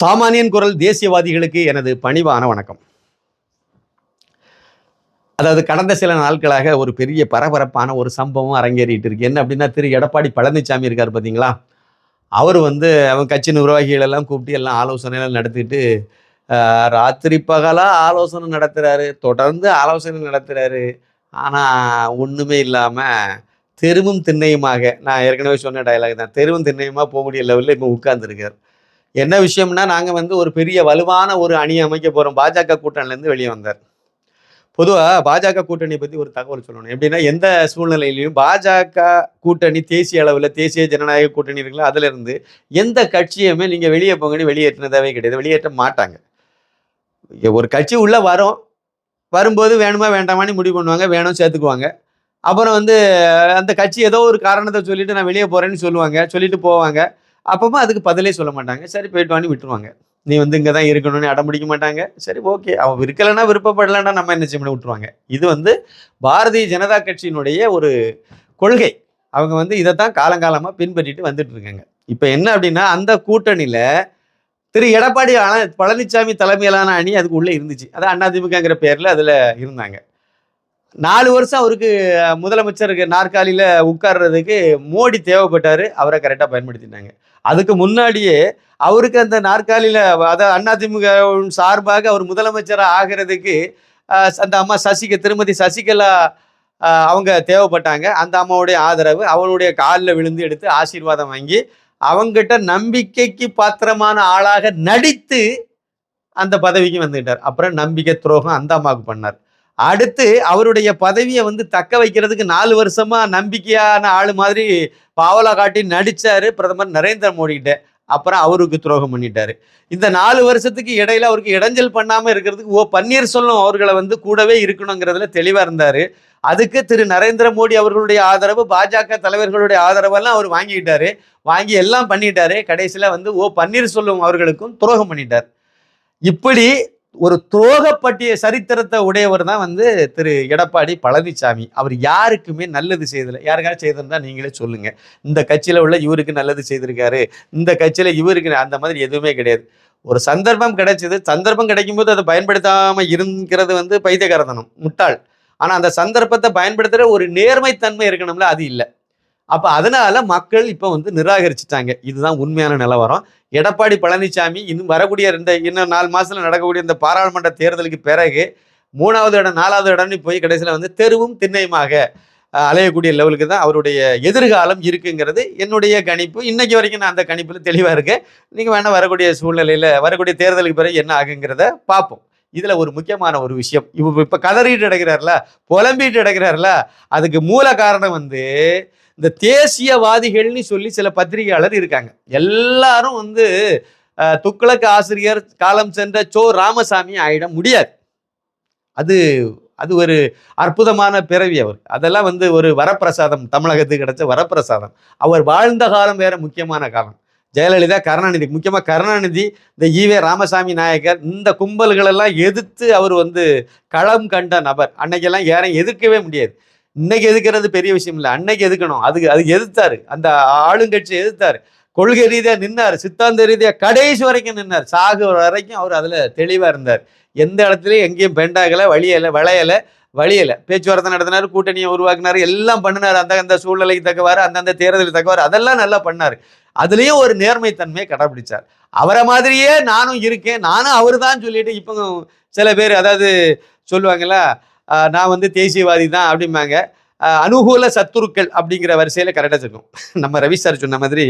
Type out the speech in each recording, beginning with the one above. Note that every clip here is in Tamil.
சாமானியன் குரல் தேசியவாதிகளுக்கு எனது பணிவான வணக்கம். அதாவது கடந்த சில நாட்களாக ஒரு பெரிய பரபரப்பான ஒரு சம்பவம் அரங்கேறிட்டு இருக்கு. என்ன அப்படின்னா திரு எடப்பாடி பழனிசாமி இருக்கார் பார்த்தீங்களா அவர் வந்து அவன் கட்சி நிர்வாகிகள் எல்லாம் கூப்பிட்டு எல்லாம் ஆலோசனை எல்லாம் நடத்திட்டு ராத்திரி பகலாக ஆலோசனை நடத்துகிறாரு தொடர்ந்து ஆலோசனை நடத்துகிறாரு ஆனால் ஒன்றுமே இல்லாமல் தெருவும் திண்ணையுமாக நான் ஏற்கனவே சொன்ன டயலாக் தான் தெருவும் திண்ணையுமா போகக்கூடிய லெவலில் இப்போ உட்கார்ந்துருக்கார். என்ன விஷயம்னா நாங்கள் வந்து ஒரு பெரிய வலுவான ஒரு அணி அமைக்க போகிறோம் பாஜக கூட்டணிலேருந்து வெளியே வந்தார். பொதுவாக பாஜக கூட்டணியை பற்றி ஒரு தகவல் சொல்லணும். எப்படின்னா எந்த சூழ்நிலையிலையும் பாஜக கூட்டணி தேசிய அளவில் தேசிய ஜனநாயக கூட்டணி இருக்குல்ல அதிலிருந்து எந்த கட்சியுமே நீங்கள் வெளியே போங்கன்னு வெளியேற்றினதாவே கிடையாது. வெளியேற்ற மாட்டாங்க. ஒரு கட்சி உள்ளே வரும். வரும்போது வேணுமா வேண்டாமான்னு முடிவு பண்ணுவாங்க. வேணும் சேர்த்துக்குவாங்க. அப்புறம் வந்து அந்த கட்சி ஏதோ ஒரு காரணத்தை சொல்லிட்டு நான் வெளியே போகிறேன்னு சொல்லுவாங்க. சொல்லிட்டு போவாங்க. அப்பப்போ அதுக்கு பதிலே சொல்ல மாட்டாங்க. சரி போயிட்டு வான்னு விட்டுருவாங்க. நீ வந்து இங்கே தான் இருக்கணும்னு அடம் பிடிக்க மாட்டாங்க. சரி ஓகே. அவன் இருக்கலைன்னா விருப்பப்படலைன்னா நம்ம என்ன செய்ய விட்டுருவாங்க. இது வந்து பாரதிய ஜனதா கட்சியினுடைய ஒரு கொள்கை. அவங்க வந்து இதை தான் காலங்காலமாக பின்பற்றிட்டு வந்துட்டு இருக்காங்க. இப்போ என்ன அப்படின்னா அந்த கூட்டணியில் திரு எடப்பாடி பழனிசாமி தலைமையிலான அணி அதுக்கு உள்ளே இருந்துச்சு. அது அதிமுகங்கிற பேரில் அதில் இருந்தாங்க. நாலு வருஷம் அவருக்கு முதலமைச்சருக்கு நாற்காலியில் உட்கார்றதுக்கு மோடி தேவைப்பட்டார். அவரை கரெக்டாக பயன்படுத்தினாங்க அதுக்கு முன்னாடியே அவருக்கு அந்த நாற்காலியில் அதாவது அதிமுக சார்பாக அவர் முதலமைச்சராக ஆகிறதுக்கு அந்த அம்மா சசிக திருமதி சசிகலா அவங்க தேவைப்பட்டாங்க. அந்த அம்மாவுடைய ஆதரவு அவனுடைய காலில் விழுந்து எடுத்து ஆசீர்வாதம் வாங்கி அவங்ககிட்ட நம்பிக்கைக்கு பாத்திரமான ஆளாக நடித்து அந்த பதவிக்கு வந்துட்டார். அப்புறம் நம்பிக்கை துரோகம் அந்த அம்மாவுக்கு பண்ணார். அடுத்து அவருடைய பதவியை வந்து தக்க வைக்கிறதுக்கு நாலு வருஷமா நம்பிக்கையான ஆளு மாதிரி பாவலா காட்டி நடிச்சாரு பிரதமர் நரேந்திர மோடி கிட்ட அப்புறம் அவருக்கு துரோகம் பண்ணிட்டாரு. இந்த நாலு வருஷத்துக்கு இடையில அவருக்கு இடைஞ்சல் பண்ணாம இருக்கிறதுக்கு ஓ பன்னீர்செல்வம் அவர்களை வந்து கூடவே இருக்கணுங்கிறதுல தெளிவா இருந்தாரு. அதுக்கு திரு நரேந்திர மோடி அவர்களுடைய ஆதரவு பாஜக தலைவர்களுடைய ஆதரவெல்லாம் அவர் வாங்கிக்கிட்டாரு வாங்கி எல்லாம் பண்ணிட்டாரு. கடைசியில வந்து ஓ பன்னீர்செல்வம் அவர்களுக்கும் துரோகம் பண்ணிட்டார். இப்படி ஒரு துரோகப்பட்டிய சரித்திரத்தை உடையவர் தான் வந்து திரு எடப்பாடி பழனிசாமி அவர் யாருக்குமே நல்லது செய்தல யாருக்காவது செய்திருந்தா நீங்களே சொல்லுங்க. இந்த கட்சியில் உள்ள இவருக்கு நல்லது செய்திருக்காரு. இந்த கட்சியில் இவருக்கு அந்த மாதிரி எதுவுமே கிடையாது. ஒரு சந்தர்ப்பம் கிடைச்சது. சந்தர்ப்பம் கிடைக்கும்போது அதை பயன்படுத்தாமல் இருக்கிறது வந்து பைத்தியகாரத்தனம் முட்டாள். ஆனால் அந்த சந்தர்ப்பத்தை பயன்படுத்துகிற ஒரு நேர்மைத்தன்மை இருக்கணும்ல அது இல்லை. அப்போ அதனால மக்கள் இப்போ வந்து நிராகரிச்சுட்டாங்க. இதுதான் உண்மையான நிலவரம். எடப்பாடி பழனிசாமி இன்னும் வரக்கூடிய இந்த இன்னும் நாலு மாதத்தில் நடக்கக்கூடிய இந்த பாராளுமன்ற தேர்தலுக்கு பிறகு மூணாவது இடம் நாலாவது இடம்னு போய் கடைசியில் வந்து தெருவும் திண்ணையுமாக அலையக்கூடிய லெவலுக்கு தான் அவருடைய எதிர்காலம் இருக்குங்கிறது என்னுடைய கணிப்பு. இன்னைக்கு வரைக்கும் நான் அந்த கணிப்பில் தெளிவாக இருக்கேன். நீங்கள் வேணால் வரக்கூடிய சூழ்நிலையில் வரக்கூடிய தேர்தலுக்கு பிறகு என்ன ஆகுங்கிறத பார்ப்போம். இதில் ஒரு முக்கியமான ஒரு விஷயம். இப்போ இப்போ கதறிட்டு கிடக்கிறார்ல புலம்பிட்டு கிடக்கிறார்ல அதுக்கு மூல காரணம் வந்து இந்த தேசியவாதிகள்னு சொல்லி சில பத்திரிகையாளர் இருக்காங்க. எல்லாரும் வந்து அஹ், துக்ளக் ஆசிரியர் காலம் சென்ற சோ ராமசாமி ஆயிட முடியாது. அது அது ஒரு அற்புதமான பிறவி அவர். அதெல்லாம் வந்து ஒரு வரப்பிரசாதம் தமிழகத்துக்கு கிடைச்ச வரப்பிரசாதம். அவர் வாழ்ந்த காலம் வேற முக்கியமான காலம். ஜெயலலிதா கருணாநிதி முக்கியமாக கருணாநிதி இந்த ஈவே ராமசாமி நாயக்கர் இந்த கும்பல்களெல்லாம் எதிர்த்து அவர் வந்து களம் கண்ட நபர். அன்னைக்கெல்லாம் யாரையும் எதிர்க்கவே முடியாது. இன்னைக்கு எதுக்கிறது? பெரிய விஷயம் இல்லை. அன்னைக்கு எதுக்கணும்? அதுக்கு அது எதிர்த்தாரு. அந்த ஆளுங்கட்சி எதிர்த்தாரு. கொள்கை ரீதியா நின்னார். சித்தாந்த ரீதியா கடைசி வரைக்கும் நின்னார். சாகு வரைக்கும் அவர் அதுல தெளிவா இருந்தார். எந்த இடத்துலயும் எங்கேயும் பெண்டாகல வழியல வளையல. வழியல பேச்சுவார்த்தை நடத்தினாரு கூட்டணியை உருவாக்குனாரு எல்லாம் பண்ணினாரு. அந்த அந்த சூழ்நிலைக்கு தக்கவாறு அந்தந்த தேர்தலுக்கு தக்கவாறு அதெல்லாம் நல்லா பண்ணாரு. அதுலயும் ஒரு நேர்மைத்தன்மையை கடைபிடிச்சார் அவரை மாதிரியே நானும் இருக்கேன். நானும் அவர் தான் சொல்லிட்டு இப்போ சில பேர் அதாவது சொல்லுவாங்களா நான் வந்து தேசியவாதி தான் அப்படிம்பாங்க. அனுகூல சத்துருக்கள் அப்படிங்கிற வரிசையில் கரெக்டாக சொல்லும் நம்ம ரவி சார் சொன்ன மாதிரி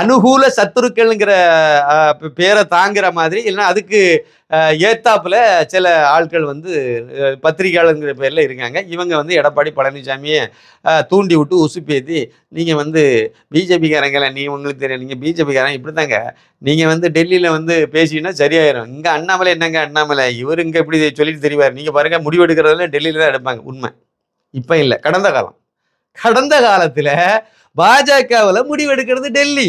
அனுகூல சத்துருக்கள்ங்கிற பேரை தாங்குற மாதிரி இல்லைன்னா அதுக்கு ஏத்தாப்பில் சில ஆட்கள் வந்து பத்திரிகையாளருங்கிற பேரில் இருக்காங்க. இவங்க வந்து எடப்பாடி பழனிசாமியை தூண்டி விட்டு உசுப்பேத்தி நீங்கள் வந்து பிஜேபிக்காரங்கள நீ உங்களுக்கு தெரியும் நீங்கள் பிஜேபிக்காரங்க இப்படி தாங்க நீங்கள் வந்து டெல்லியில் வந்து பேசினா சரியாயிரும். இங்கே அண்ணாமலை என்னங்க அண்ணாமலை? இவர் இங்கே இப்படி சொல்லிட்டு தெரிவார். நீங்கள் பாருங்க முடிவு எடுக்கிறதுல டெல்லியில் தான் எடுப்பாங்க உண்மை. இப்போ இல்லை கடந்த காலம். கடந்த காலத்தில் பாஜகவில் முடிவு எடுக்கிறது டெல்லி.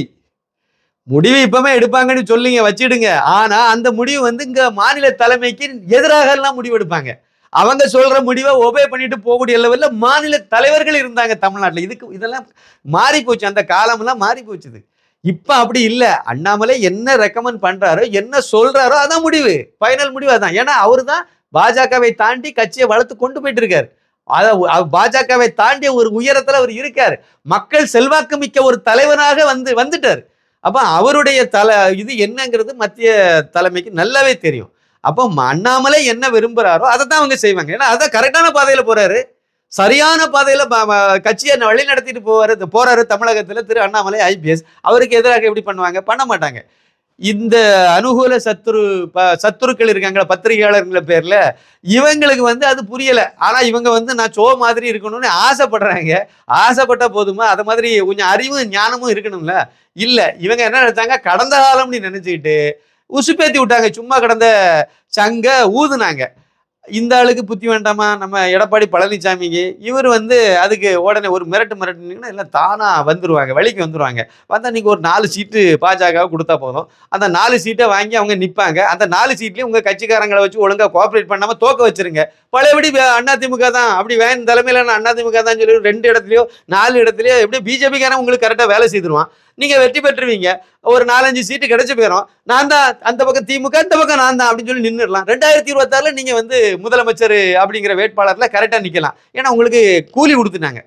முடிவு இப்பவுமே எடுப்பாங்கன்னு சொல்லிங்க வச்சிடுங்க. ஆனா அந்த முடிவு வந்து இங்க மாநில தலைமைக்கு எதிராக எல்லாம் முடிவு எடுப்பாங்க அவங்க சொல்ற முடிவை ஒபே பண்ணிட்டு போகக்கூடிய லெவலில் மாநில தலைவர்கள் இருந்தாங்க தமிழ்நாட்டில். இதுக்கு இதெல்லாம் மாறி போச்சு. அந்த காலமெல்லாம் மாறி போச்சுது. இப்போ அப்படி இல்லை. அண்ணாமலை என்ன ரெக்கமெண்ட் பண்ணுறாரோ என்ன சொல்கிறாரோ அதான் முடிவு. ஃபைனல் முடிவு அதான். ஏன்னா அவர் தான் பாஜகவை தாண்டி கட்சியை வளர்த்து கொண்டு போயிட்டு இருக்காரு. அதை பாஜகவை தாண்டிய ஒரு உயரத்தில் அவர் இருக்கார். மக்கள் செல்வாக்கு மிக்க ஒரு தலைவனாக வந்து வந்துட்டார். அப்போ அவருடைய தலை இது என்னங்கிறது மத்திய தலைமைக்கு நல்லாவே தெரியும். அப்போ அண்ணாமலை என்ன விரும்புகிறாரோ அதை தான் அவங்க செய்வாங்க. ஏன்னா அதை கரெக்டான பாதையில் போகிறாரு சரியான பாதையில் கட்சியை வழி நடத்திட்டு போவாரு போகிறாரு தமிழகத்தில் திரு அண்ணாமலை ஐபிஎஸ் அவருக்கு எதிராக எப்படி பண்ணுவாங்க? பண்ண மாட்டாங்க. இந்த அனுகூல சத்துரு ப- சத்துருக்கள் இருக்காங்களா பத்திரிகையாளர்கள பேரில் இவங்களுக்கு வந்து அது புரியலை. ஆனால் இவங்க வந்து நான் சோ மாதிரி இருக்கணும்னு ஆசைப்படுறாங்க. ஆசைப்பட்ட போதுமா? அதை மாதிரி கொஞ்சம் அறிவும் ஞானமும் இருக்கணும்ல? இல்லை. இவங்க என்ன நினைச்சாங்க? கடந்த காலம்னு நினச்சிக்கிட்டு உசுப்பேத்தி விட்டாங்க. சும்மா கடந்த சங்க ஊதுனாங்க. இந்த ஆளுக்கு புத்தி வேண்டாமா? நம்ம எடப்பாடி பழனிசாமிக்கு இவர் வந்து அதுக்கு உடனே ஒரு மிரட்டு மிரட்டுனீங்கன்னா எல்லாம் தானாக வந்துடுவாங்க வழிக்கு வந்துடுவாங்க வந்தால் நீங்கள் ஒரு நாலு சீட்டு பாஜக கொடுத்தா போதும். அந்த நாலு சீட்டை வாங்கி அவங்க நிற்பாங்க அந்த நாலு சீட்லேயும் உங்கள் கட்சிக்காரங்களை வச்சு ஒழுங்காக கோஆப்ரேட் பண்ணாமல் தோக்க வச்சுருங்க. பழையபடி அதிமுக தான். அப்படி வேன் தலைமையில் நான் அதிமுக தான் சொல்லி ரெண்டு இடத்துலையோ நாலு இடத்துலையோ எப்படி பிஜேபிக்காரன் உங்களுக்கு கரெக்டாக வேலை செய்திருவான். நீங்க வெற்றி பெற்றுவீங்க. ஒரு நாலஞ்சு சீட்டு கிடைச்சு போயிடும் நான் தான் அந்த பக்கம் திமுக இந்த பக்கம் நான் தான் அப்படின்னு சொல்லி நின்றுடலாம் ரெண்டாயிரத்தி இருபத்தாறுல நீங்க வந்து முதலமைச்சர் அப்படிங்கிற வேட்பாளர்ல கரெக்டா நிக்கலாம். ஏன்னா உங்களுக்கு கூலி கொடுத்துனாங்க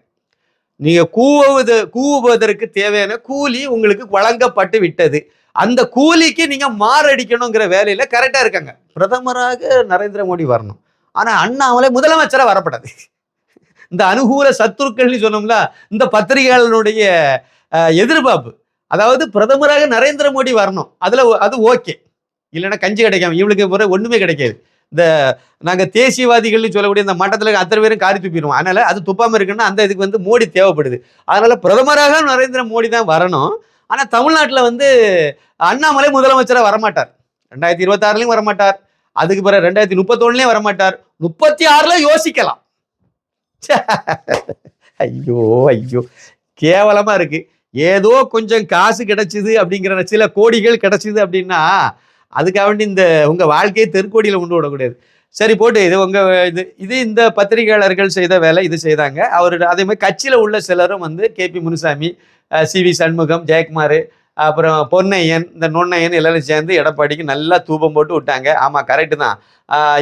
நீங்க கூவுவது கூவுவதற்கு தேவையான கூலி உங்களுக்கு வழங்கப்பட்டு விட்டது. அந்த கூலிக்கு நீங்க மாரடிக்கணுங்கிற வேலையில கரெக்டா இருக்காங்க. பிரதமராக நரேந்திர மோடி வரணும். ஆனா அண்ணாமலை முதலமைச்சரா வரப்படாது. இந்த அனுகூல சத்துருக்கள்னு சொன்னோம்ல இந்த பத்திரிகையாளனுடைய எதிர்பார்ப்பு. அதாவது பிரதமராக நரேந்திர மோடி வரணும். அதில் அது ஓகே. இல்லைன்னா கஞ்சி கிடைக்காம இவளுக்கு ஒரு ஒன்றுமே கிடைக்காது. இந்த நாங்கள் தேசியவாதிகள்னு சொல்லக்கூடிய இந்த மட்டத்தில் அத்தனை பேரும் காரி துப்பிடுவோம். அதனால் அது துப்பாம இருக்குன்னா அந்த இதுக்கு வந்து மோடி தேவைப்படுது. அதனால் பிரதமராக நரேந்திர மோடி தான் வரணும். ஆனால் தமிழ்நாட்டில் வந்து அண்ணாமலை முதலமைச்சராக வரமாட்டார். ரெண்டாயிரத்தி இருபத்தாறுலையும் வரமாட்டார். அதுக்கு பிறகு ரெண்டாயிரத்தி முப்பத்தொன்னுலையும் வரமாட்டார். முப்பத்தி ஆறுல யோசிக்கலாம் ஐயோ ஐயோ. கேவலமாக இருக்குது ஏதோ கொஞ்சம் காசு கிடைச்சிது அப்படிங்கிற சில கோடிகள் கிடைச்சிது அப்படின்னா அதுக்காக வேண்டி இந்த உங்கள் வாழ்க்கையை தெருக்கோடியில் கொண்டு விடக்கூடாது. சரி போட்டு இது உங்கள் இது இது இந்த பத்திரிகையாளர்கள் செய்த வேலை இது செய்தாங்க. அவர் அதே மாதிரி கட்சியில் உள்ள சிலரும் வந்து கேபி முனுசாமி சி. வி. சண்முகம் ஜெயக்குமார் அப்புறம் பொன்னையன் இந்த நொன்னையன் எல்லாரும் சேர்ந்து எடப்பாடிக்கு நல்லா தூபம் போட்டு விட்டாங்க. ஆமாம் கரெக்டு தான்.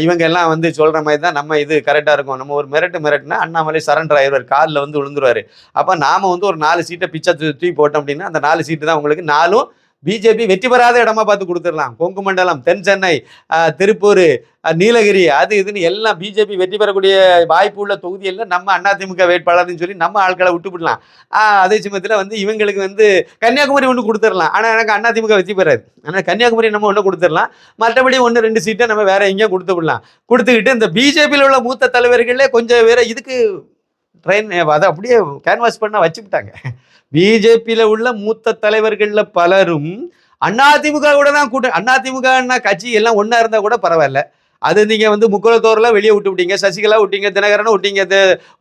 இவங்க எல்லாம் வந்து சொல்கிற மாதிரி தான் நம்ம இது கரெக்டாக இருக்கும். நம்ம ஒரு மிரட்டு மிரட்டுனா அண்ணாமலை சரண்டர் ஆயிடுவார் காலில் வந்து விழுந்துருவார். அப்போ நாம் வந்து ஒரு நாலு சீட்டை பிச்சை தூ- தூக்கி போட்டோம் அப்படின்னா அந்த நாலு சீட்டு தான் உங்களுக்கு நாலும் பிஜேபி வெற்றி பெறாத இடமா பார்த்து கொடுத்துடலாம். கொங்கு மண்டலம் தென் சென்னை திருப்பூர் நீலகிரி அது இதுன்னு எல்லாம் பிஜேபி வெற்றி பெறக்கூடிய வாய்ப்பு உள்ள தொகுதியில் நம்ம அதிமுக வேட்பாளர்னு சொல்லி நம்ம ஆட்களை விட்டு விடலாம். அதே சமயத்தில் வந்து இவங்களுக்கு வந்து கன்னியாகுமரி ஒன்று கொடுத்துடலாம். ஆனால் எனக்கு அதிமுக வெற்றி பெறாது. ஆனால் கன்னியாகுமரி நம்ம ஒன்று கொடுத்துடலாம். மற்றபடி ஒன்று ரெண்டு சீட்டை நம்ம வேற எங்கேயும் கொடுத்து விடலாம். கொடுத்துக்கிட்டு இந்த பிஜேபியில் உள்ள மூத்த தலைவர்களே கொஞ்சம் வேற இதுக்கு ட்ரெயின் அதை அப்படியே கேன்வாஸ் பண்ண வச்சுக்கிட்டாங்க பிஜேபியில் உள்ள மூத்த தலைவர்களில் பலரும் அதிமுக கூட தான் கூட்ட அதிமுகன்னா கட்சி எல்லாம் ஒன்றா இருந்தால் கூட பரவாயில்ல. அது நீங்க வந்து முக்குலத்தோரெல்லாம் வெளியே விட்டு விட்டீங்க சசிகலா விட்டீங்க தினகரனை விட்டீங்க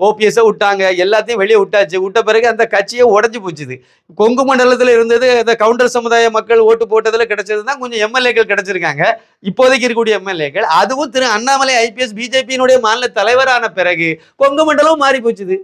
ஓபிஎஸ்ஸை விட்டாங்க எல்லாத்தையும் வெளியே விட்டாச்சு. விட்ட பிறகு அந்த கட்சியை உடஞ்சி போச்சுது. கொங்கு மண்டலத்தில் இருந்தது அந்த கவுண்டர் சமுதாய மக்கள் ஓட்டு போட்டதில் கிடைச்சது தான் கொஞ்சம் எம்எல்ஏக்கள் கிடைச்சிருக்காங்க. இப்போதைக்கு இருக்கக்கூடிய எம்எல்ஏக்கள் அதுவும் திரு அண்ணாமலை ஐபிஎஸ் பிஜேபியினுடைய மாநில தலைவரான பிறகு கொங்கு மண்டலம் மாறி போச்சுது.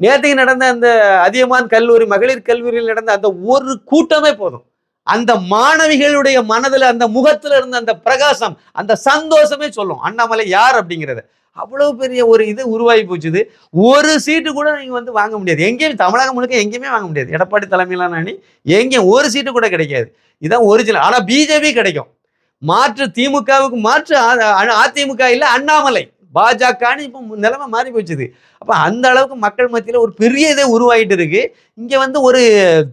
நேற்றுக்கு நடந்த அந்த அதியமான் கல்லூரி மகளிர் கல்லூரியில் நடந்த அந்த ஒரு கூட்டமே போதும். அந்த மாணவிகளுடைய மனதில் அந்த முகத்தில் இருந்த அந்த பிரகாசம் அந்த சந்தோஷமே சொல்லும். அண்ணாமலை யார் அப்படிங்கிறத? அவ்வளவு பெரிய ஒரு இது உருவாகி போச்சுது. ஒரு சீட்டு கூட நீங்கள் வந்து வாங்க முடியாது. எங்கேயும் தமிழகம் முழுக்க எங்கேயுமே வாங்க முடியாது. எடப்பாடி தலைமையிலான அணி எங்கேயும் ஒரு சீட்டு கூட கிடைக்காது. இதான் ஒரிஜினல் ஆனால் பிஜேபி கிடைக்கும். மாற்று திமுகவுக்கு மாற்று அதிமுக இல்லை அண்ணாமலை. பாஜகன்னு இப்போ நிலைமை மாறி போச்சுது. அப்போ அந்த அளவுக்கு மக்கள் மத்தியில் ஒரு பெரிய இதே உருவாயிட்டு இருக்கு. இங்கே வந்து ஒரு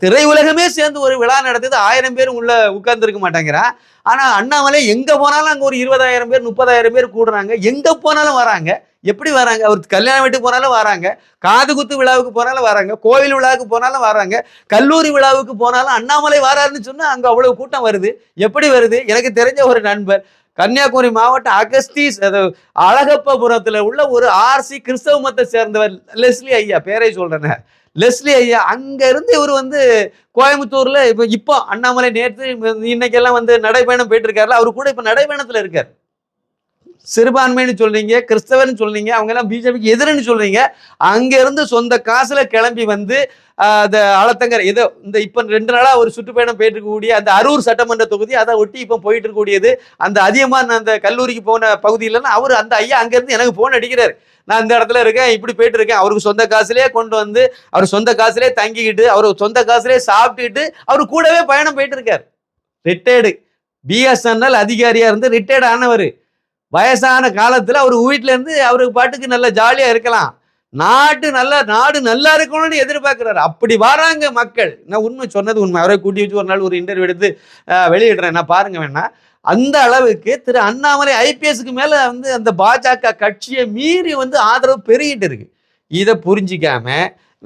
திரையுலகமே சேர்ந்து ஒரு விழா நடத்துது. ஆயிரம் பேர் உள்ள உட்கார்ந்துருக்க மாட்டேங்கிறான் ஆனால் அண்ணாமலை எங்கே போனாலும் அங்கே ஒரு இருபதாயிரம் பேர் முப்பதாயிரம் பேர் கூடுறாங்க. எங்கே போனாலும் வராங்க. எப்படி வராங்க? அவர் கல்யாண வீட்டுக்கு போனாலும் வராங்க. காது குத்து விழாவுக்கு போனாலும் வராங்க. கோவில் விழாவுக்கு போனாலும் வராங்க. கல்லூரி விழாவுக்கு போனாலும் அண்ணாமலை வராருன்னு சொன்னால் அங்கே அவ்வளோ கூட்டம் வருது. எப்படி வருது? எனக்கு தெரிஞ்ச ஒரு நண்பர் கன்னியாகுமரி மாவட்டம் அகஸ்தீஸ் அது அழகப்பபுரத்தில் உள்ள ஒரு ஆர்சி கிறிஸ்தவ மத்தை சேர்ந்தவர் லெஸ்லி ஐயா பேரை சொல்றேன். லெஸ்லி ஐயா அங்கேருந்து இவர் வந்து கோயம்புத்தூரில் இப்போ இப்போ அண்ணாமலை நேற்று இன்னைக்கெல்லாம் வந்து நடைபயணம் போயிட்டு இருக்காருல அவர் கூட இப்போ நடைபயணத்தில் இருக்கார். சிறுபான்மைன்னு சொல்றீங்க கிறிஸ்தவன் சொல்றீங்க அவங்க எல்லாம் பிஜேபிக்கு எதிரன்னு சொல்றீங்க. அங்க இருந்து சொந்த காசுல கிளம்பி வந்து அந்த அளத்தங்கர் ஏதோ இந்த இப்ப ரெண்டு நாளா ஒரு சுற்றுப்பயணம் போயிட்டு இருக்கக்கூடிய அந்த அரூர் சட்டமன்ற தொகுதி அதை ஒட்டி இப்ப போயிட்டு இருக்கக்கூடியது அந்த அதிகமான அந்த கல்லூரிக்கு போன பகுதியிலன்னா அவர் அந்த ஐயா அங்கேருந்து எனக்கு போன் அடிக்கிறார். நான் இந்த இடத்துல இருக்கேன் இப்படி போயிட்டு இருக்கேன் அவருக்கு சொந்த காசுலயே கொண்டு வந்து அவர் சொந்த காசுலயே தங்கிக்கிட்டு அவர் சொந்த காசுலயே சாப்பிட்டுட்டு அவர் கூடவே பயணம் போயிட்டு இருக்கார் ரிட்டையர்டு பிஎஸ்என்எல் அதிகாரியா இருந்து ரிட்டையர்ட் ஆனவர். வயசான காலத்துல அவர் வீட்டுல இருந்து அவருக்கு பாட்டுக்கு நல்ல ஜாலியா இருக்கலாம். நாட்டு நல்லா நாடு நல்லா இருக்கணும்னு எதிர்பார்க்கிறாரு. அப்படி வராங்க மக்கள். நான் உண்மை சொன்னது உண்மை. அவரை கூட்டி வச்சு ஒரு நாள் ஒரு இன்டர்வியூ எடுத்து வெளியிடுறேன். நான் பாருங்க வேணா. அந்த அளவுக்கு திரு அண்ணாமலை ஐபிஎஸ்க்கு மேல வந்து அந்த பாஜக கட்சியை மீறி வந்து ஆதரவு பெருகிட்டு இருக்கு. இதை புரிஞ்சிக்காம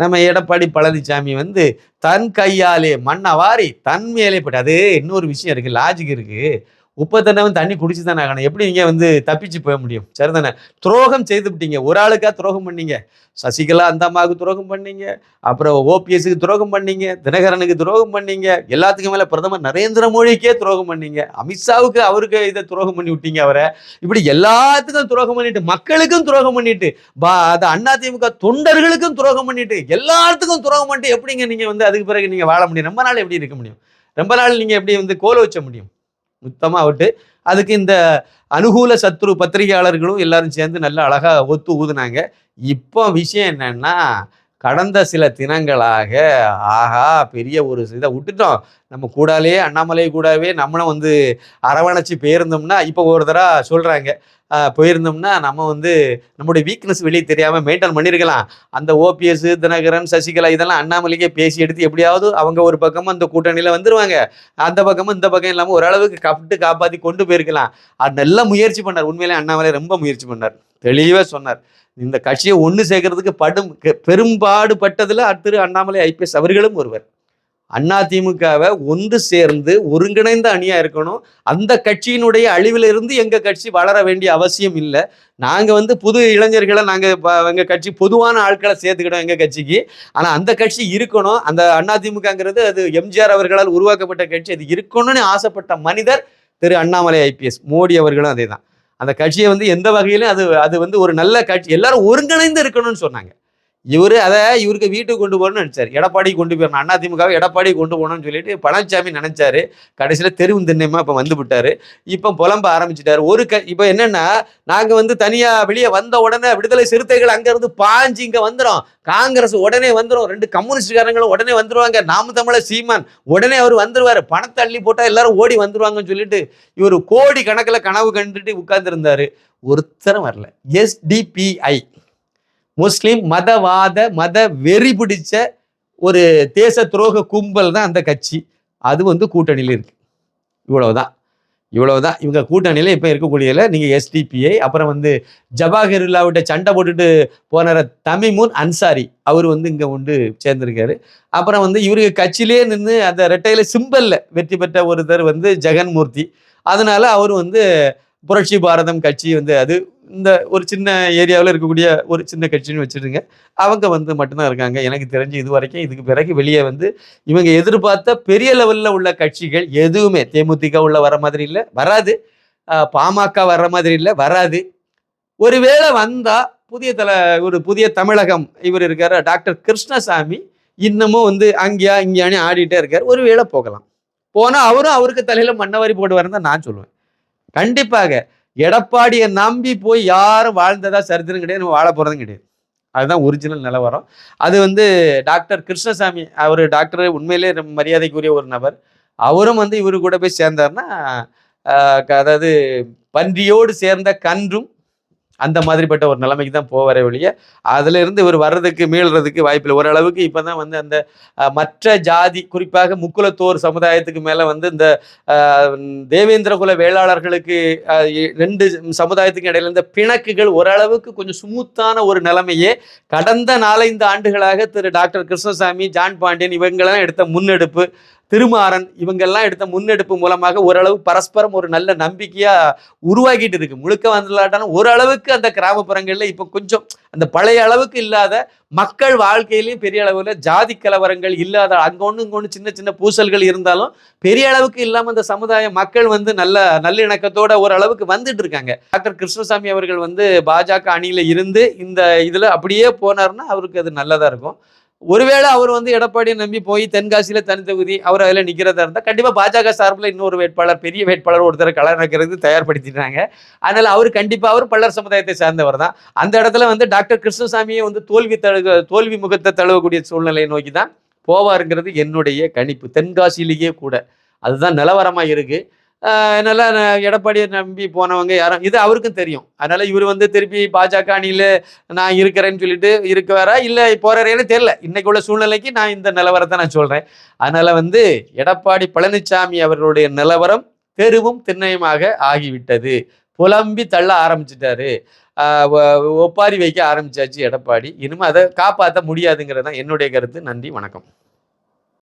நம்ம எடப்பாடி பழனிசாமி வந்து தன் கையாலே மண்ணை வாரி தன் மேலே போட்டு அது இன்னொரு விஷயம் இருக்கு லாஜிக் இருக்கு. உப்பை தண்ணவன் தண்ணி குடிச்சு தானே ஆகணும். எப்படி நீங்கள் வந்து தப்பிச்சு போக முடியும்? சரிதானே? துரோகம் செய்து விட்டீங்க. ஒரு ஆளுக்கா துரோகம் பண்ணீங்க. சசிகலா அந்த அம்மாவுக்கு துரோகம் பண்ணீங்க. அப்புறம் ஓபிஎஸ்க்கு துரோகம் பண்ணீங்க. தினகரனுக்கு துரோகம் பண்ணீங்க. எல்லாத்துக்கும் மேலே பிரதமர் நரேந்திர மோடிக்கே துரோகம் பண்ணீங்க. அமித்ஷாவுக்கு அவருக்கு இதை துரோகம் பண்ணி விட்டீங்க அவரை. இப்படி எல்லாத்துக்கும் துரோகம் பண்ணிட்டு மக்களுக்கும் துரோகம் பண்ணிட்டு பா அது அதிமுக தொண்டர்களுக்கும் துரோகம் பண்ணிட்டு எல்லாத்துக்கும் துரோகம் பண்ணிட்டு எப்படிங்க நீங்கள் வந்து அதுக்கு பிறகு நீங்கள் வாழ முடியும்? ரொம்ப நாள் எப்படி இருக்க முடியும்? ரொம்ப நாள் நீங்கள் எப்படி வந்து கோல வச்ச முடியும்? சுத்தமாக விட்டு அதுக்கு இந்த அனுகூல சத்ரு பத்திரிகையாளர்களும் எல்லாரும் சேர்ந்து நல்லா அழகாக ஒத்து ஊதுனாங்க. இப்போ விஷயம் என்னன்னா கடந்த சில தினங்களாக ஆஹா பெரிய ஒரு இதை விட்டுட்டோம். நம்ம கூடாலே அண்ணாமலை கூடவே நம்மளும் வந்து அரவணைச்சு போயிருந்தோம்னா இப்போ ஒரு தடவை சொல்கிறாங்க போயிருந்தோம்னா நம்ம வந்து நம்முடைய வீக்னஸ் வெளியே தெரியாமல் மெயின்டைன் பண்ணியிருக்கலாம் அந்த ஓபிஎஸ் தினகரன் சசிகலா இதெல்லாம் அண்ணாமலைக்கே பேசி எடுத்து எப்படியாவது அவங்க ஒரு பக்கமும் அந்த கூட்டணியில் வந்துருவாங்க. அந்த பக்கமும் இந்த பக்கம் இல்லாமல் ஓரளவுக்கு கப்பிட்டு காப்பாற்றி கொண்டு போயிருக்கலாம். அது நல்லா முயற்சி பண்ணார். உண்மையிலே அண்ணாமலை ரொம்ப முயற்சி பண்ணார். தெளிவாக சொன்னார். இந்த கட்சியை ஒன்று சேர்க்கறதுக்கு படும் பெ- பெரும்பாடுபட்டதுல திரு அண்ணாமலை ஐபிஎஸ் அவர்களும் ஒருவர். அதிமுகவை ஒன்று சேர்ந்து ஒருங்கிணைந்த அணியாக இருக்கணும். அந்த கட்சியினுடைய அழிவிலிருந்து எங்கள் கட்சி வளர வேண்டிய அவசியம் இல்லை. நாங்கள் வந்து புது இளைஞர்களை நாங்கள் இப்போ எங்கள் கட்சி பொதுவான ஆட்களை சேர்த்துக்கிட்டோம் எங்கள் கட்சிக்கு. ஆனால் அந்த கட்சி இருக்கணும். அந்த அதிமுகங்கிறது அது எம்ஜிஆர் அவர்களால் உருவாக்கப்பட்ட கட்சி. அது இருக்கணும்னு ஆசைப்பட்ட மனிதர் திரு அண்ணாமலை ஐபிஎஸ். மோடி அவர்களும் அதே தான் அந்த கட்சியை வந்து எந்த வகையிலும் அது அது வந்து ஒரு நல்ல கட்சி. எல்லாரும் ஒருங்கிணைந்து இருக்கணும்னு சொன்னாங்க. இவரு அதை இவருக்கு வீட்டுக்கு கொண்டு போகணும்னு நினைச்சாரு. எடப்பாடி கொண்டு போயிடணும் அதிமுகவை எடப்பாடி கொண்டு போகணும்னு சொல்லிட்டு பழனிசாமி நினைச்சாரு. கடைசியில் தெருவு திண்ணமா இப்போ வந்து விட்டாரு. இப்போ புலம்ப ஆரம்பிச்சிட்டாரு. ஒரு க இப்போ என்னன்னா நாங்கள் வந்து தனியா வெளியே வந்த உடனே விடுதலை சிறுத்தைகள் அங்கேருந்து பாஞ்சு இங்கே வந்துடும் காங்கிரஸ் உடனே வந்துடும் ரெண்டு கம்யூனிஸ்ட்காரங்களும் உடனே வந்துருவாங்க. நாம தமிழர் சீமான் உடனே அவர் வந்துடுவார் பணத்தை அள்ளி போட்டால் எல்லாரும் ஓடி வந்துருவாங்கன்னு சொல்லிட்டு இவர் கோடி கணக்கில் கனவு கண்டுட்டு உட்கார்ந்துருந்தாரு. ஒருத்தரும் வரல. எஸ்டிபிஐ முஸ்லீம் மதவாத மத வெறி பிடிச்ச ஒரு தேச துரோக கும்பல் தான் அந்த கட்சி. அது வந்து கூட்டணியில் இருக்கு. இவ்வளவுதான். இவ்வளவுதான். இவங்க கூட்டணியில் இப்போ இருக்கக்கூடியதில் நீங்கள் எஸ்டிபிஐ அப்புறம் வந்து ஜபாஹிருல்லாவிட்ட சண்டை போட்டுட்டு போன தமிமுன் அன்சாரி அவர் வந்து இங்கே உண்டு சேர்ந்திருக்காரு. அப்புறம் வந்து இவருக்கு கட்சியிலே நின்று அந்த ரெட்டையில சிம்பல்ல வெற்றி பெற்ற ஒருத்தர் வந்து ஜெகன்மூர்த்தி. அதனால அவர் வந்து புரட்சி பாரதம் கட்சி வந்து அது இந்த ஒரு சின்ன ஏரியாவில் இருக்கக்கூடிய ஒரு சின்ன கட்சின்னு வச்சுருங்க அவங்க வந்து மட்டும்தான் இருக்காங்க. எனக்கு தெரிஞ்சு இது வரைக்கும் இதுக்கு பிறகு வெளியே வந்து இவங்க எதிர்பார்த்த பெரிய லெவலில் உள்ள கட்சிகள் எதுவுமே தேமுதிக உள்ள வர மாதிரி இல்லை வராது. பாமக வர்ற மாதிரி இல்லை வராது. ஒருவேளை வந்தால் புதிய தல ஒரு புதிய தமிழகம் இவர் இருக்கார் டாக்டர் கிருஷ்ணசாமி இன்னமும் வந்து அங்கேயா இங்கேயானே ஆடிட்டே இருக்கார். ஒருவேளை போகலாம். போனால் அவரும் அவருக்கு தலையில் மண்ணவாரி போடுவாருன்னு தான் நான் சொல்லுவேன். கண்டிப்பாக எடப்பாடியை நம்பி போய் யாரும் வாழ்ந்ததா சரித்திரம் கிடையாது நம்ம வாழ போகிறதும் கிடையாது. அதுதான் ஒரிஜினல் நிலவரம். அது வந்து டாக்டர் கிருஷ்ணசாமி அவர் டாக்டர் உண்மையிலே ரொம்ப மரியாதைக்குரிய ஒரு நபர். அவரும் வந்து இவரு கூட போய் சேர்ந்தாருன்னா க- அதாவது பன்றியோடு சேர்ந்த கன்றும் அந்த மாதிரிப்பட்ட ஒரு நிலைமைக்கு தான் போவாரே ஒழிய அதுல இருந்து இவர் வர்றதுக்கு மீளுறதுக்கு வாய்ப்பில்லை. ஓரளவுக்கு இப்பதான் வந்து அந்த மற்ற ஜாதி குறிப்பாக முக்குலத்தோர் சமுதாயத்துக்கு மேல வந்து இந்த தேவேந்திரகுல தேவேந்திர குல வேளாளர்களுக்கு ரெண்டு சமுதாயத்துக்கு இடையில இருந்த பிணக்குகள் ஓரளவுக்கு கொஞ்சம் சுமூத்தான ஒரு நிலைமையே கடந்த நாலஞ்சு ஆண்டுகளாக திரு டாக்டர் கிருஷ்ணசாமி ஜான் பாண்டியன் இவங்களெல்லாம் எடுத்த முன்னெடுப்பு திருமாறன் இவங்கெல்லாம் எடுத்த முன்னெடுப்பு மூலமாக ஓரளவு பரஸ்பரம் ஒரு நல்ல நம்பிக்கையா உருவாக்கிட்டு இருக்கு. முழுக்க வந்துலாட்டாலும் ஓரளவுக்கு அந்த கிராமப்புறங்கள்ல இப்போ கொஞ்சம் அந்த பழைய அளவுக்கு இல்லாத மக்கள் வாழ்க்கையிலையும் பெரிய அளவுல ஜாதி கலவரங்கள் இல்லாத அங்க ஒண்ணு இங்க ஒன்று சின்ன சின்ன பூசல்கள் இருந்தாலும் பெரிய அளவுக்கு இல்லாம அந்த சமுதாய மக்கள் வந்து நல்ல நல்லிணக்கத்தோட ஓரளவுக்கு வந்துட்டு இருக்காங்க. டாக்டர் கிருஷ்ணசாமி அவர்கள் வந்து பாஜக அணியில இருந்து இந்த இதுல அப்படியே போனாருன்னா அவருக்கு அது நல்லதா இருக்கும். ஒருவேளை அவர் வந்து எடப்பாடியை நம்பி போய் தென்காசியில் தனி தொகுதி அவர் அதில் நிற்கிறதா இருந்தால் கண்டிப்பாக பாஜக சார்பில் இன்னொரு வேட்பாளர் பெரிய வேட்பாளர் ஒருத்தர் களமிறக்கிறதுக்கு தயார்படுத்திட்டாங்க. அதனால் அவர் கண்டிப்பாக அவர் பள்ளர் சமுதாயத்தை சார்ந்தவர் தான். அந்த இடத்துல வந்து டாக்டர் கிருஷ்ணசாமியை வந்து தோல்வி தழுக தோல்வி முகத்தை தழுவக்கூடிய சூழ்நிலையை நோக்கி தான் போவாருங்கிறது என்னுடைய கணிப்பு. தென்காசியிலேயே கூட. அதுதான் நிலவரமாக இருக்குது நல்லா நான் எடப்பாடியை நம்பி போனவங்க யாரும் இது அவருக்கும் தெரியும். அதனால இவர் வந்து திருப்பி பாஜக அணியில் நான் இருக்கிறேன்னு சொல்லிட்டு இருக்குவாரா? இல்லை போறேன்னு தெரியல. இன்னைக்கு உள்ள சூழ்நிலைக்கு நான் இந்த நிலவரத்தை நான் சொல்றேன். அதனால வந்து எடப்பாடி பழனிசாமி அவர்களுடைய நிலவரம் தெருவும் திண்ணையுமாக ஆகிவிட்டது. புலம்பி தள்ள ஆரம்பிச்சிட்டாரு. ஒப்பாரி வைக்க ஆரம்பிச்சாச்சு எடப்பாடி. இனிமே அதை காப்பாற்ற முடியாதுங்கிறது தான் என்னுடைய கருத்து. நன்றி வணக்கம்.